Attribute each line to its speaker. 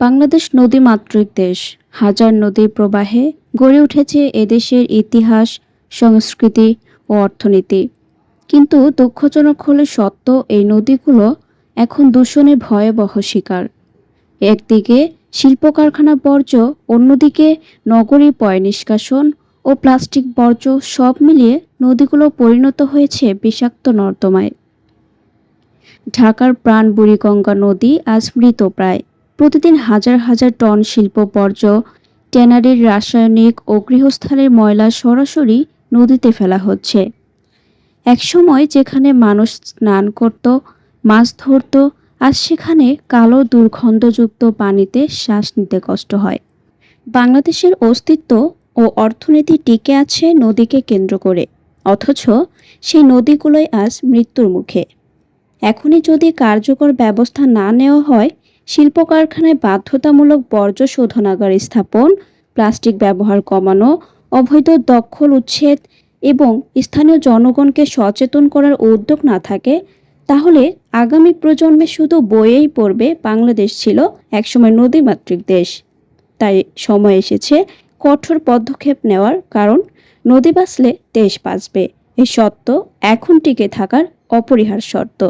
Speaker 1: বাংলাদেশ নদীমাতৃক দেশ। হাজার নদীর প্রবাহে গড়ে উঠেছে এদেশের ইতিহাস, সংস্কৃতি ও অর্থনীতি। কিন্তু দুঃখজনক হলে সত্য এই নদীগুলো এখন দূষণে ভয়াবহ শিকার। একদিকে শিল্প কারখানা বর্জ্য, অন্যদিকে নগরী পয় নিষ্কাশন ও প্লাস্টিক বর্জ্য সব মিলিয়ে নদীগুলো পরিণত হয়েছে বিষাক্ত নর্দমায়। ঢাকার প্রাণ বুড়িগঙ্গা নদী আজ মৃত প্রায়। প্রতিদিন হাজার হাজার টন শিল্প বর্জ্য, ট্যানারির রাসায়নিক ও গৃহস্থালির ময়লা সরাসরি নদীতে ফেলা হচ্ছে। একসময় যেখানে মানুষ স্নান করত, মাছ ধরত, আর সেখানে কালো দুর্গন্ধযুক্ত পানিতে শ্বাস নিতে কষ্ট হয়। বাংলাদেশের অস্তিত্ব ও অর্থনীতি টিকে আছে নদীকে কেন্দ্র করে, অথচ সেই নদীগুলোই আজ মৃত্যুর মুখে। এখনই যদি কার্যকর ব্যবস্থা না নেওয়া হয় শিল্প কারখানায় বাধ্যতামূলক বর্জ্য শোধনাগার স্থাপন, প্লাস্টিক ব্যবহার কমানো, অবৈধ দখল, উচ্ছেদ এবং স্থানীয় জনগণকে সচেতন করার উদ্যোগ না থাকে, তাহলে আগামী প্রজন্মে শুধু বইয়েই পড়বে বাংলাদেশ ছিল একসময় নদীমাতৃক দেশ। তাই সময় এসেছে কঠোর পদক্ষেপ নেওয়ার কারণ, নদী বাঁচলে দেশ বাঁচবে। এই সত্য এখন টিকে থাকার অপরিহার শর্ত।